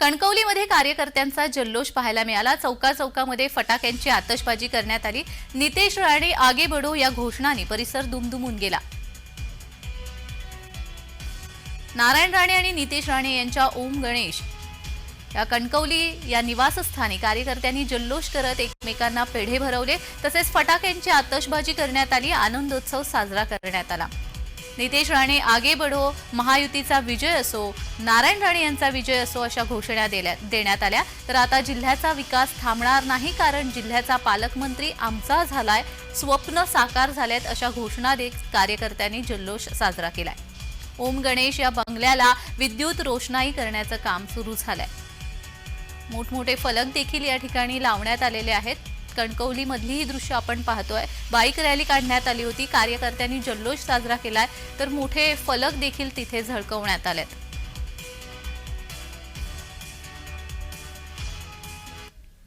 कणकवलीमध्ये कार्यकर्त्यांचा जल्लोष पाहायला मिळाला. चौका चौकामध्ये फटाक्यांची आतषबाजी करण्यात आली. नितेश राणे आगे बडो या घोषणाने परिसर दुमदुमून गेला. नारायण राणे आणि नितेश राणे यांच्या ओम गणेश या कणकवली या निवासस्थानी कार्यकर्त्यांनी जल्लोष करत एकमेकांना पेढे भरवले. तसेच फटाक्यांची आतषबाजी करण्यात आली. आनंदोत्सव साजरा करण्यात आला. नितेश राणे आगे बढो महायुतीचा विजय असो नारायण राणे यांचा विजय असो अशा घोषणा देण्यात आल्या. तर आता जिल्ह्याचा विकास थांबणार नाही कारण जिल्ह्याचा पालकमंत्री आमचा झालाय स्वप्न साकार झालेत अशा घोषणा देत कार्यकर्त्यांनी जल्लोष साजरा केलाय. ओम गणेश या बंगल्याला विद्युत रोषणाई करण्याचं काम सुरू झालंय. मोठमोठे फलक देखील या ठिकाणी लावण्यात आलेले आहेत. कणकवलीमधली ही दृश्य आपण पाहतोय. बाईक रॅली काढण्यात आली होती. कार्यकर्त्यांनी जल्लोष साजरा केलाय. तर मोठे फलक देखील तिथे झळकवण्यात आलेत.